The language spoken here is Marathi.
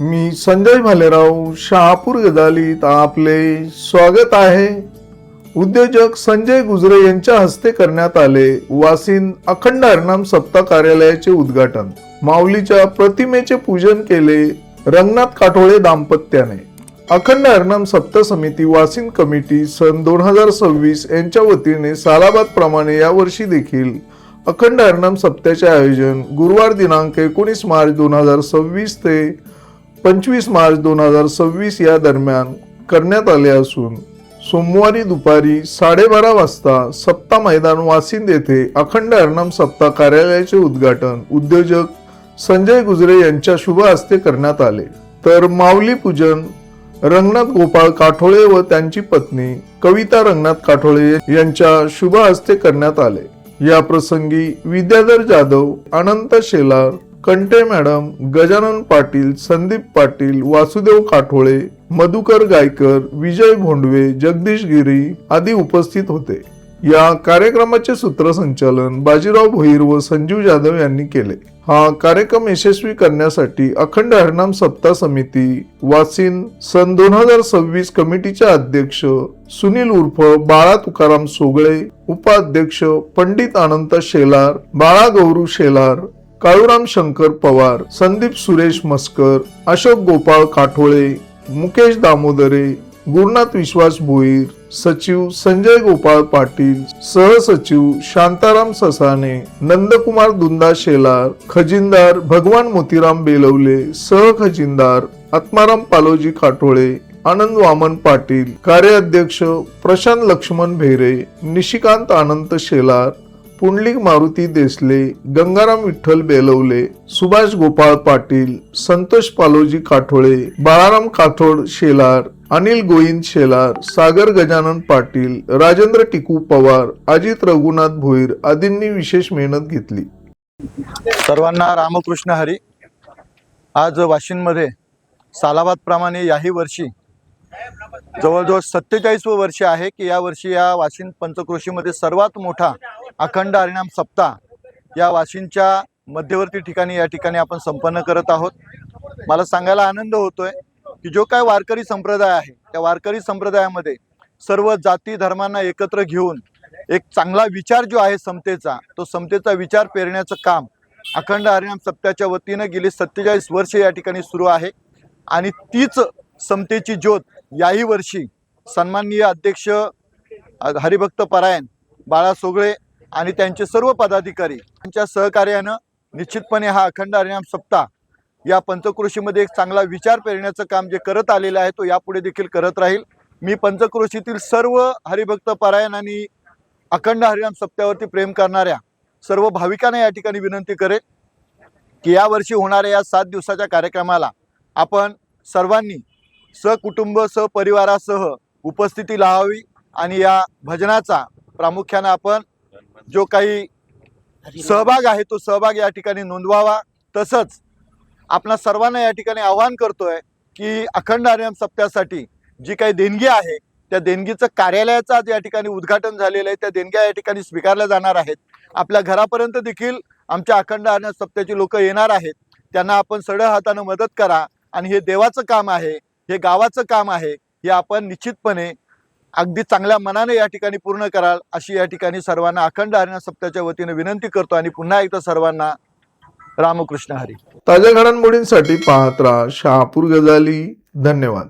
मी संजय भालेराव शहापूर गदालीत आपले स्वागत आहे. उद्योजक संजय गुजरे यांच्या हस्ते करण्यात आले वासिन अखंड हरनाम सप्ताह कार्यालयाचे उद्घाटन. माऊलीच्या प्रतिमेचे पूजन केले रंगनाथ काठोळे दाम्पत्याने. अखंड हरनाम सप्ताह समिती वासिन कमिटी सन दोन हजार सव्वीस यांच्या वतीने सालाबाद प्रमाणे यावर्षी देखील अखंड हरनाम सप्त्याचे आयोजन गुरुवार दिनांक एकोणीस मार्च दोन हजार सव्वीस ते पंचवीस मार्च दोन हजार सव्वीस या दरम्यान करण्यात आले असून सोमवारी दुपारी साडेबारा वाजता सप्ता मैदान वासिंद येथे अखंड हरनाम सप्ताह कार्यालयाचे उद्घाटन उद्योजक संजय गुजरे यांच्या शुभ हस्ते करण्यात आले. तर माऊली पूजन रंगनाथ गोपाळ काठोळे व त्यांची पत्नी कविता रंगनाथ काठोळे यांच्या शुभ हस्ते करण्यात आले. या प्रसंगी विद्याधर जाधव अनंत शेलार कंटे मॅडम गजानन पाटील संदीप पाटील वासुदेव काठोळे मधुकर गायकर विजय भोंडवे जगदीश गिरी आदी उपस्थित होते. या कार्यक्रमाचे सूत्रसंचालन बाजीराव भोईर व संजीव जाधव यांनी केले. हा कार्यक्रम यशस्वी करण्यासाठी अखंड हरनाम सप्ताह समिती वासिन सन दोन हजार सव्वीस कमिटीचे अध्यक्ष सुनील उर्फ बाळा तुकाराम सोगळे उपाध्यक्ष पंडित अनंत शेलार बाळा गौरू शेलार काळूराम शंकर पवार संदीप सुरेश मस्कर अशोक गोपाळ काठोळे मुकेश दामोदरे गुरुनाथ विश्वास भोईर सचिव संजय गोपाळ पाटील सहसचिव शांताराम ससाने नंदकुमार दुंदा शेलार खजिनदार भगवान मोतीराम बेलवले सहखजिनदार आत्माराम पालोजी काठोळे आनंद वामन पाटील कार्याध्यक्ष प्रशांत लक्ष्मण भेरे निशिकांत अनंत शेलार पुंडलिक मारुती देसले गंगाराम विठ्ठल बेलवले सुभाष गोपाळ पाटील संतोष पालोजी काठोळे बाळाराम काठोड शेलार अनिल गोविंद शेलार सागर गजानन पाटील राजेंद्र टिकू पवार अजित रघुनाथ भोईर आदींनी विशेष मेहनत घेतली. सर्वांना रामकृष्ण हरी. आज वाशिममध्ये सालाबादप्रमाणे याही वर्षी जवळजवळ सत्तेचाळीसवं वर्ष आहे की या वर्षी या वाशिन पंचक्रोशीमध्ये सर्वात मोठा अखंड हरिणाम सप्ताह या वाशिंच्या मध्यवर्ती ठिकाणी या ठिकाणी आपण संपन्न करत आहोत. मला सांगायला आनंद होतोय की जो काय वारकरी संप्रदाय आहे त्या वारकरी संप्रदायामध्ये सर्व जाती धर्मांना एकत्र घेऊन एक चांगला विचार जो आहे समतेचा तो समतेचा विचार पेरण्याचं काम अखंड हरिणाम सप्त्याच्या वतीनं गेली सत्तेचाळीस वर्ष या ठिकाणी सुरू आहे. आणि तीच समतेची ज्योत याही वर्षी सन्माननीय अध्यक्ष हरिभक्त परायण बाळा सोगळे आणि त्यांचे सर्व पदाधिकारी यांच्या सहकार्यानं निश्चितपणे हा अखंड हरिणाम सप्ताह या पंचक्रोशीमध्ये एक चांगला विचार पेरण्याचं काम जे करत आलेलं आहे तो यापुढे देखील करत राहील. मी पंचक्रोशीतील सर्व हरिभक्त परायण आणि अखंड हरिणाम सप्त्यावरती प्रेम करणाऱ्या सर्व भाविकांना या ठिकाणी विनंती करेन की यावर्षी होणाऱ्या या सात दिवसाच्या कार्यक्रमाला आपण सर्वांनी सकुटुंब सपरिवारासह उपस्थिती लावावी आणि या भजनाचा प्रामुख्यानं आपण जो काही सहभाग आहे तो सहभाग या ठिकाणी नोंदवावा. तसंच आपणा सर्वांना या ठिकाणी आवाहन करतोय की अखंड हरिनाम सप्त्यासाठी जी काही देणगी आहे त्या देणगीचं कार्यालयाचं आज या ठिकाणी उद्घाटन झालेलं आहे. त्या देणग्या या ठिकाणी स्वीकारल्या जाणार आहेत. आपल्या घरापर्यंत देखील आमच्या अखंड हरिनाम सप्त्याची लोक येणार आहेत. त्यांना आपण सडळ हातानं मदत करा आणि हे देवाचं काम आहे हे गावाचं काम आहे हे आपण निश्चितपणे अगदी चांगल्या मनाने या ठिकाणी पूर्ण कराल अशी या ठिकाणी सर्वांना अखंड हरिनाम सप्ताच्या वतीने विनंती करतो आणि पुन्हा एकदा सर्वांना रामकृष्ण हरी. ताज्या घडामोडींसाठी पाहत राहा शहापूर गजाली. धन्यवाद.